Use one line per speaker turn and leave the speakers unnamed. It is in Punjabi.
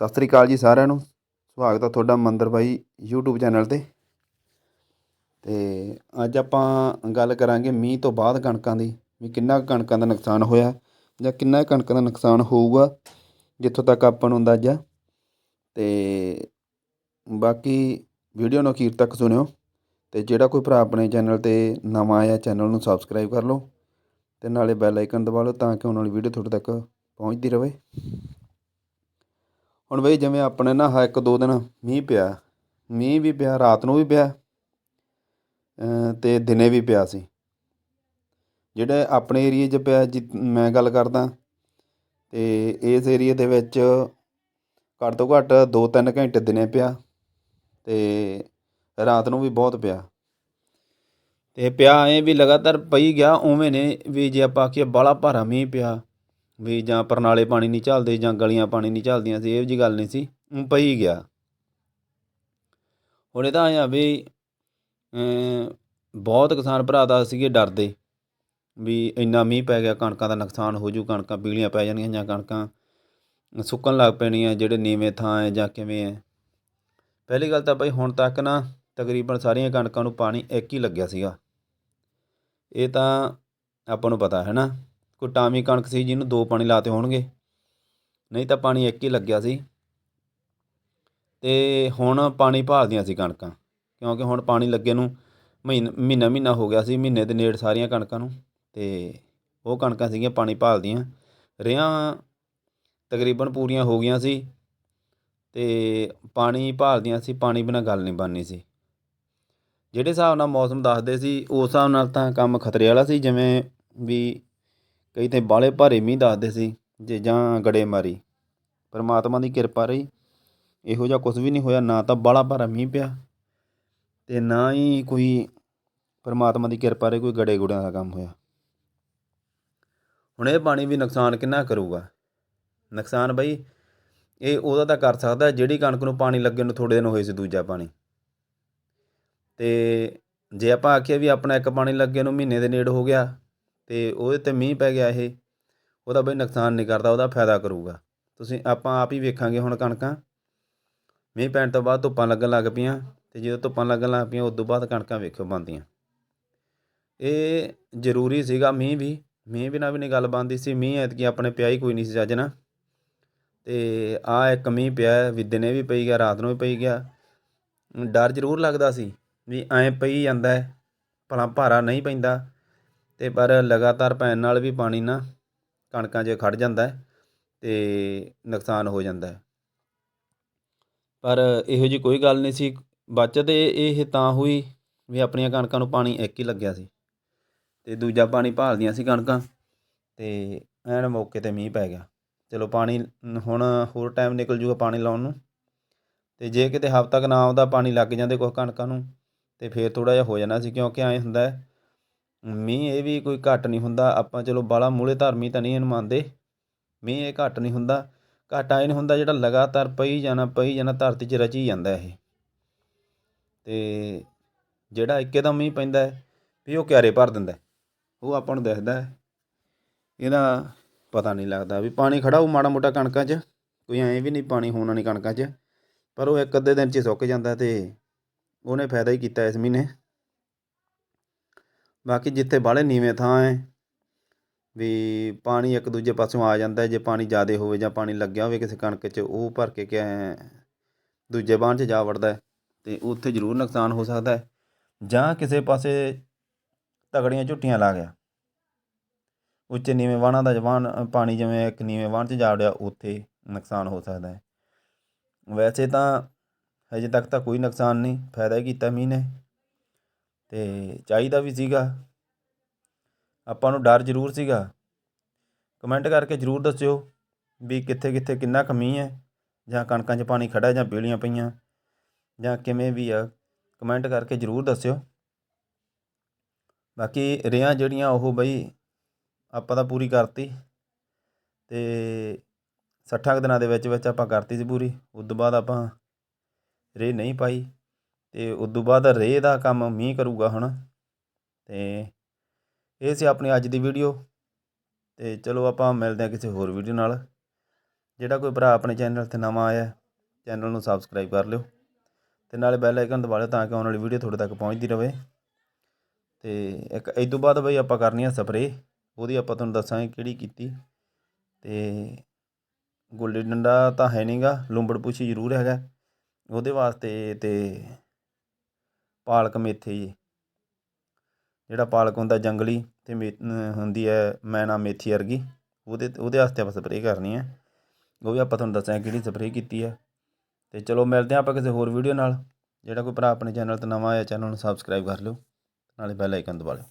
ਸਤਿ ਸ੍ਰੀ ਅਕਾਲ ਜੀ ਸਾਰਿਆਂ ਨੂੰ। ਸਵਾਗਤ ਹੈ ਤੁਹਾਡਾ ਮੰਦਰ ਬਾਈ YouTube ਚੈਨਲ ਤੇ। ਤੇ ਅੱਜ ਆਪਾਂ ਗੱਲ ਕਰਾਂਗੇ ਮੀਂਹ ਤੋਂ ਬਾਅਦ ਕਣਕਾਂ ਦੀ, ਵੀ ਕਿੰਨਾ ਕੁ ਕਣਕਾਂ ਦਾ ਨੁਕਸਾਨ ਹੋਇਆ ਜਾਂ ਕਿੰਨਾ ਕੁ ਕਣਕਾਂ ਦਾ ਨੁਕਸਾਨ ਹੋਊਗਾ, ਜਿੱਥੋਂ ਤੱਕ ਆਪਾਂ ਨੂੰ ਅੰਦਾਜ਼ਾ। ਤੇ ਬਾਕੀ ਵੀਡੀਓ ਨੂੰ ਅਖੀਰ ਤੱਕ ਸੁਣਿਓ ਤੇ ਜਿਹੜਾ ਕੋਈ ਭਰਾ ਆਪਣੇ ਚੈਨਲ ਤੇ ਨਵਾਂ ਆਇਆ, ਚੈਨਲ ਨੂੰ ਸਬਸਕ੍ਰਾਈਬ ਕਰ ਲਓ ਤੇ ਨਾਲੇ ਬੈਲ ਆਈਕਨ ਦਬਾ ਲਓ ਤਾਂ ਕਿ ਉਹਨਾਂ ਵਾਲੀ ਵੀਡੀਓ ਤੁਹਾਡੇ ਤੱਕ ਪਹੁੰਚਦੀ ਰਹੇ ਹੁਣ ਬਈ ਜਿਵੇਂ ਆਪਣੇ ਨਾ ਹਾ ਇੱਕ ਦੋ ਦਿਨ ਮੀਂਹ ਪਿਆ, ਮੀਂਹ ਵੀ ਪਿਆ, ਰਾਤ ਨੂੰ ਵੀ ਪਿਆ ਅਮ ਤੇ ਦਿਨੇ ਵੀ ਪਿਆ ਸੀ। ਜਿਹੜੇ ਆਪਣੇ ਏਰੀਏ 'ਚ ਪਿਆ ਜਿ, ਮੈਂ ਗੱਲ ਕਰਦਾ, ਤੇ ਇਸ ਏਰੀਏ ਦੇ ਵਿੱਚ ਘੱਟ ਤੋਂ ਘੱਟ 2-3 ਘੰਟੇ ਦਿਨੇ ਪਿਆ, ਤੇ ਰਾਤ ਨੂੰ ਵੀ ਬਹੁਤ ਪਿਆ। ਤੇ ਪਿਆ ਐਂ ਵੀ ਲਗਾਤਾਰ ਪਈ ਗਿਆ, ਉਵੇਂ ਨੇ ਵੀ ਜੇ ਆਪਾਂ ਆਖੀਏ ਬਾਹਲਾ ਭਾਰਾ ਮੀਂਹ ਪਿਆ ਵੀ ਜਾਂ ਪਰਨਾਲੇ ਪਾਣੀ ਨਹੀਂ ਝੱਲਦੇ ਜਾਂ ਗਲੀਆਂ ਪਾਣੀ ਨਹੀਂ ਝੱਲਦੀਆਂ ਸੀ, ਇਹੋ ਜੀ ਗੱਲ ਨਹੀਂ ਸੀ ਪਈ ਗਿਆ। ਹੁਣ ਇਹ ਤਾਂ ਐਂ ਆ ਵੀ ਬਹੁਤ ਕਿਸਾਨ ਭਰਾ ਤਾਂ ਸੀਗੇ ਡਰਦੇ ਵੀ ਇੰਨਾ ਮੀਂਹ ਪੈ ਗਿਆ, ਕਣਕਾਂ ਦਾ ਨੁਕਸਾਨ ਹੋ ਜੂ, ਕਣਕਾਂ ਪੀਲੀਆਂ ਪੈ ਜਾਣਗੀਆਂ ਜਾਂ ਕਣਕਾਂ ਸੁੱਕਣ ਲੱਗ ਪੈਣੀਆਂ, ਜਿਹੜੇ ਨੀਵੇਂ ਥਾਂ ਹੈ ਜਾਂ ਕਿਵੇਂ ਹੈ ਪਹਿਲੀ ਗੱਲ ਤਾਂ ਬਈ ਹੁਣ ਤੱਕ ਨਾ ਤਕਰੀਬਨ ਸਾਰੀਆਂ ਕਣਕਾਂ ਨੂੰ ਪਾਣੀ ਇੱਕ ਹੀ ਲੱਗਿਆ ਸੀਗਾ। ਇਹ ਤਾਂ ਆਪਾਂ ਨੂੰ ਪਤਾ ਹੈ ਨਾ। ਕੋਈ ਟਾਮੀ ਕਣਕ ਸੀ ਜਿਹਨੂੰ ਦੋ ਪਾਣੀ ਲਾਤੇ ਹੋਣਗੇ, ਨਹੀਂ ਤਾਂ ਪਾਣੀ ਇੱਕ ਹੀ ਲੱਗਿਆ ਸੀ। ਤੇ ਹੁਣ ਪਾਣੀ ਭਾਲਦੀਆਂ ਸੀ ਕਣਕਾਂ, ਕਿਉਂਕਿ ਹੁਣ ਪਾਣੀ ਲੱਗੇ ਨੂੰ ਮਹੀਨਾ ਮਹੀਨਾ ਮਹੀਨਾ ਹੋ ਗਿਆ ਸੀ, ਮਹੀਨੇ ਦੇ ਨੇੜ ਸਾਰੀਆਂ ਕਣਕਾਂ ਨੂੰ, ਤੇ ਉਹ ਕਣਕਾਂ ਸੀਗੀਆਂ ਪਾਣੀ ਭਾਲਦੀਆਂ। ਰਿਆਂ ਤਕਰੀਬਨ ਪੂਰੀਆਂ ਹੋ ਗਈਆਂ ਸੀ, ਤੇ ਪਾਣੀ ਭਾਲਦੀਆਂ ਸੀ, ਪਾਣੀ ਬਿਨਾਂ ਗੱਲ ਨਹੀਂ ਬਣਨੀ ਸੀ। ਜਿਹੜੇ ਹਿਸਾਬ ਨਾਲ ਮੌਸਮ ਦੱਸਦੇ ਸੀ, ਉਸ ਹਿਸਾਬ ਨਾਲ ਤਾਂ ਕੰਮ ਖਤਰੇ ਵਾਲਾ ਸੀ, ਜਿਵੇਂ ਵੀ ਕਈ ਤਾਂ ਬਾਲੇ ਭਾਰੇ ਮੀਂਹ ਦੱਸਦੇ ਸੀ ਜੇ ਜਾਂ ਗੜੇ ਮਾਰੀ। ਪਰਮਾਤਮਾ ਦੀ ਕਿਰਪਾ ਰਹੀ। ਇਹੋ ਜਿਹਾ ਕੁਝ ਵੀ ਨਹੀਂ ਹੋਇਆ, ਨਾ ਤਾਂ ਬਾਹਲਾ ਭਾਰਾ ਮੀਂਹ ਪਿਆ ਅਤੇ ਨਾ ਹੀ ਕੋਈ ਪਰਮਾਤਮਾ ਦੀ ਕਿਰਪਾ ਰਹੀ, ਕੋਈ ਗੜੇ ਗੁੜਿਆਂ ਦਾ ਕੰਮ ਹੋਇਆ। ਹੁਣ ਇਹ ਪਾਣੀ ਵੀ ਨੁਕਸਾਨ ਕਿੰਨਾ ਕਰੂਗਾ? ਨੁਕਸਾਨ ਬਈ ਇਹ ਉਹਦਾ ਤਾਂ ਕਰ ਸਕਦਾ, ਜਿਹੜੀ ਕਣਕ ਨੂੰ ਪਾਣੀ ਲੱਗੇ ਨੂੰ ਥੋੜੇ ਦਿਨ ਹੋਏ ਸੀ ਦੂਜਾ ਪਾਣੀ। ਤੇ ਜੇ ਆਪਾਂ ਆਖੀਏ ਵੀ ਆਪਣਾ ਇੱਕ ਪਾਣੀ ਲੱਗੇ ਨੂੰ ਮਹੀਨੇ ਦੇ ਨੇੜ ਹੋ ਗਿਆ ਅਤੇ ਉਹਦੇ ਤੇ ਮੀਂਹ ਪੈ ਗਿਆ ਇਹ, ਉਹਦਾ ਬਈ ਨੁਕਸਾਨ ਨਹੀਂ ਕਰਦਾ, ਉਹਦਾ ਫਾਇਦਾ ਕਰੂਗਾ। ਤੁਸੀਂ, ਆਪਾਂ ਆਪ ਹੀ ਵੇਖਾਂਗੇ ਹੁਣ ਕਣਕਾਂ। ਮੀਂਹ ਪੈਣ ਤੋਂ ਬਾਅਦ ਧੁੱਪਾਂ ਲੱਗਣ ਲੱਗ ਪਈਆਂ ਅਤੇ ਜਦੋਂ ਧੁੱਪਾਂ ਲੱਗਣ ਲੱਗ ਪਈਆਂ ਉਸ ਤੋਂ ਬਾਅਦ ਕਣਕਾਂ ਵੇਖਿਓ ਬਣਦੀਆਂ। ਇਹ ਜ਼ਰੂਰੀ ਸੀਗਾ ਮੀਂਹ ਵੀ, ਮੀਂਹ ਬਿਨਾਂ ਵੀ ਨਹੀਂ ਗੱਲ ਬਣਦੀ ਸੀ। ਮੀਂਹ ਐਤਕੀ ਆਪਣੇ ਪਿਆ ਹੀ ਕੋਈ ਨਹੀਂ ਸੀ ਚੱਜ ਨਾ ਤੇ ਆ ਇੱਕ ਮੀਂਹ ਪਿਆ ਵੀ ਦਿਨੇ ਵੀ ਪਈ ਗਿਆ, ਰਾਤ ਨੂੰ ਵੀ ਪਈ ਗਿਆ। ਡਰ ਜ਼ਰੂਰ ਲੱਗਦਾ ਸੀ ਵੀ ਐਂ ਪਈ ਜਾਂਦਾ ਭਲਾ ਭਾਰਾ ਨਹੀਂ ਪੈਂਦਾ। ਅਤੇ ਪਰ ਲਗਾਤਾਰ ਪੈਣ ਨਾਲ ਵੀ ਪਾਣੀ ਨਾ ਕਣਕਾਂ 'ਚ ਖੜ੍ਹ ਜਾਂਦਾ ਅਤੇ ਨੁਕਸਾਨ ਹੋ ਜਾਂਦਾ ਪਰ ਇਹੋ ਜਿਹੀ ਕੋਈ ਗੱਲ ਨਹੀਂ ਸੀ। ਬਚਤ ਇਹ ਇਹ ਤਾਂ ਹੋਈ ਵੀ ਆਪਣੀਆਂ ਕਣਕਾਂ ਨੂੰ ਪਾਣੀ ਇੱਕ ਹੀ ਲੱਗਿਆ ਸੀ ਅਤੇ ਦੂਜਾ ਪਾਣੀ ਭਾਲਦੀਆਂ ਸੀ ਕਣਕਾਂ ਅਤੇ ਐਨ ਮੌਕੇ ਤੇ ਮੀਂਹ ਪੈ ਗਿਆ। ਚਲੋ ਪਾਣੀ ਹੁਣ ਹੋਰ ਟਾਈਮ ਨਿਕਲ ਜੂਗਾ ਪਾਣੀ ਲਾਉਣ ਨੂੰ ਅਤੇ ਜੇ ਕਿਤੇ ਹਫ਼ਤਾ ਕੁ ਨਾ ਆਉਂਦਾ, ਪਾਣੀ ਲੱਗ ਜਾਂਦੇ ਕੁਛ ਕਣਕਾਂ ਨੂੰ ਤੇ ਫਿਰ ਥੋੜ੍ਹਾ ਜਿਹਾ ਹੋ ਜਾਣਾ ਸੀ ਕਿਉਂਕਿ ਐਂ ਹੁੰਦਾ ਮੀਂਹ ਇਹ ਵੀ ਕੋਈ ਘੱਟ ਨਹੀਂ ਹੁੰਦਾ। ਆਪਾਂ ਚਲੋ ਬਾਲਾ ਮੂਲੇ ਧਰਮੀ ਤਾਂ ਨਹੀਂ ਇਹਨੂੰ ਮੰਨਦੇ। ਮੀਂਹ ਇਹ ਘੱਟ ਨਹੀਂ ਹੁੰਦਾ। ਘਾਟਾ ਇਹ ਨਹੀਂ ਹੁੰਦਾ ਜਿਹੜਾ ਲਗਾਤਾਰ ਪਈ ਜਾਣਾ ਪਈ ਜਾਣਾ, ਧਰਤੀ 'ਚ ਰਚੀ ਜਾਂਦਾ ਇਹ। ਅਤੇ ਜਿਹੜਾ ਇੱਕਦਮ ਮੀਂਹ ਪੈਂਦਾ ਹੈ, ਵੀ ਉਹ ਕਿਆਰੇ ਭਰ ਦਿੰਦਾ ਉਹ ਆਪਾਂ ਨੂੰ ਦਿਖਦਾ ਇਹਦਾ ਪਤਾ ਨਹੀਂ ਲੱਗਦਾ ਵੀ ਪਾਣੀ ਖੜਾ ਉਹ ਮਾੜਾ ਮੋਟਾ ਕਣਕਾਂ 'ਚ। ਕੋਈ ਐਂ ਵੀ ਨਹੀਂ ਪਾਣੀ ਹੋਣਾ ਨਹੀਂ ਕਣਕਾਂ 'ਚ। ਪਰ ਉਹ ਇੱਕ ਅੱਧੇ ਦਿਨ 'ਚ ਸੁੱਕ ਜਾਂਦਾ ਤੇ ਉਹਨੇ ਫਾਇਦਾ ਹੀ ਕੀਤਾ ਇਸ ਮਹੀਨੇ। ਬਾਕੀ ਜਿੱਥੇ ਬਾਹਲੇ ਨੀਵੇਂ ਥਾਂ ਹੈ ਵੀ ਪਾਣੀ ਇੱਕ ਦੂਜੇ ਪਾਸਿਓਂ ਆ ਜਾਂਦਾ ਜੇ ਪਾਣੀ ਜ਼ਿਆਦਾ ਹੋਵੇ ਜਾਂ ਪਾਣੀ ਲੱਗਿਆ ਹੋਵੇ ਕਿਸੇ ਕਣਕ 'ਚ, ਉਹ ਭਰ ਕੇ ਕਿ ਦੂਜੇ ਬਾਂਹ 'ਚ ਜਾ ਵੜਦਾ ਹੈ ਉੱਥੇ ਜ਼ਰੂਰ ਨੁਕਸਾਨ ਹੋ ਸਕਦਾ ਹੈ ਜਾਂ ਕਿਸੇ ਪਾਸੇ ਤਗੜੀਆਂ ਝੁੱਟੀਆਂ ਲਾ ਗਿਆ। ਉੱਚੇ ਨੀਵੇਂ ਵਾਹਣਾਂ ਦਾ ਜਵਾਨ, ਪਾਣੀ ਜਿਵੇਂ ਇੱਕ ਨੀਵੇਂ ਵਾਹਣ 'ਚ ਜਾ ਵੜਿਆ, ਉੱਥੇ ਨੁਕਸਾਨ ਹੋ ਸਕਦਾ ਹੈ ਵੈਸੇ ਤਾਂ ਹਜੇ ਤੱਕ ਤਾਂ ਕੋਈ ਨੁਕਸਾਨ ਨਹੀਂ, ਫਾਇਦਾ ਹੀ ਕੀਤਾ ਮੀਂਹ ਨੇ। ਅਤੇ ਚਾਹੀਦਾ ਵੀ ਸੀਗਾ। ਆਪਾਂ ਨੂੰ ਡਰ ਜ਼ਰੂਰ ਸੀਗਾ। ਕਮੈਂਟ ਕਰਕੇ ਜ਼ਰੂਰ ਦੱਸਿਓ ਵੀ ਕਿੱਥੇ ਕਿੱਥੇ ਕਿੰਨਾ ਕੁ ਮੀਂਹ ਹੈ, ਜਾਂ ਕਣਕਾਂ 'ਚ ਪਾਣੀ ਖੜ੍ਹਾ, ਜਾਂ ਬੇਲੀਆਂ ਪਈਆਂ, ਜਾਂ ਕਿਵੇਂ ਵੀ ਆ, ਕਮੈਂਟ ਕਰਕੇ ਜ਼ਰੂਰ ਦੱਸਿਓ। ਬਾਕੀ ਰੇਹਾਂ ਜਿਹੜੀਆਂ ਉਹ ਬਈ ਆਪਾਂ ਤਾਂ ਪੂਰੀ ਕਰਤੀ ਤੇ 60 ਕੁ ਦਿਨਾਂ ਦੇ ਵਿੱਚ ਵਿੱਚ ਆਪਾਂ ਕਰਤੀ ਸੀ ਪੂਰੀ। ਉਸ ਤੋਂ ਬਾਅਦ ਆਪਾਂ ਰੇਹ ਨਹੀਂ ਪਾਈ। ਅਤੇ ਉਸ ਤੋਂ ਬਾਅਦ ਰੇਹ ਦਾ ਕੰਮ ਮੀਂਹ ਕਰੂਗਾ ਹੁਣ। ਅਤੇ ਇਹ ਸੀ ਆਪਣੀ ਅੱਜ ਦੀ ਵੀਡੀਓ। ਅਤੇ ਚਲੋ ਆਪਾਂ ਮਿਲਦੇ ਹਾਂ ਕਿਸੇ ਹੋਰ ਵੀਡੀਓ ਨਾਲ। ਜਿਹੜਾ ਕੋਈ ਭਰਾ ਆਪਣੇ ਚੈਨਲ ਤੇ ਨਵਾਂ ਆਇਆ, ਚੈਨਲ ਨੂੰ ਸਬਸਕ੍ਰਾਈਬ ਕਰ ਲਿਓ। ਅਤੇ ਨਾਲੇ ਬੈਲ ਆਈਕਨ ਦਬਾ ਲਿਓ ਤਾਂ ਕਿ ਆਉਣ ਵਾਲੀ ਵੀਡੀਓ ਤੁਹਾਡੇ ਤੱਕ ਪਹੁੰਚਦੀ ਰਹੇ ਅਤੇ ਇੱਕ ਇਸ ਤੋਂ ਬਾਅਦ ਬਈ ਆਪਾਂ ਕਰਨੀ ਆ ਸਪਰੇਅ ਉਹਦੀ ਆਪਾਂ ਤੁਹਾਨੂੰ ਦੱਸਾਂਗੇ ਕਿਹੜੀ ਕੀਤੀ। ਅਤੇ ਗੁੱਲੀ ਡੰਡਾ ਤਾਂ ਹੈ ਨਹੀਂਗਾ ਲੂੰਬੜ ਪੁੱਛੀ ਜ਼ਰੂਰ ਹੈਗਾ। ਉਹਦੇ ਵਾਸਤੇ ਤੇ ਪਾਲਕ ਮੇਥੇ ਜੀ। ਜਿਹੜਾ ਪਾਲਕ ਹੁੰਦਾ ਜੰਗਲੀ ਅਤੇ ਮੇ ਹੁੰਦੀ ਹੈ ਮੈਨਾ ਮੇਥੀ ਵਰਗੀ, ਉਹਦੇ ਉਹਦੇ ਵਾਸਤੇ ਆਪਾਂ ਸਪਰੇਅ ਕਰਨੀ ਹੈ। ਉਹ ਵੀ ਆਪਾਂ ਤੁਹਾਨੂੰ ਦੱਸਾਂਗੇ ਕਿਹੜੀ ਸਪਰੇਅ ਕੀਤੀ ਹੈ। ਅਤੇ ਚਲੋ ਮਿਲਦੇ ਹਾਂ ਆਪਾਂ ਕਿਸੇ ਹੋਰ ਵੀਡੀਓ ਨਾਲ। ਜਿਹੜਾ ਕੋਈ ਭਰਾ ਆਪਣੇ ਚੈਨਲ ਤੇ ਨਵਾਂ ਆਇਆ ਚੈਨਲ ਨੂੰ ਸਬਸਕ੍ਰਾਈਬ ਕਰ ਲਿਓ। ਨਾਲੇ ਬੈਲ ਆਈਕਨ ਦਬਾ ਲਿਓ।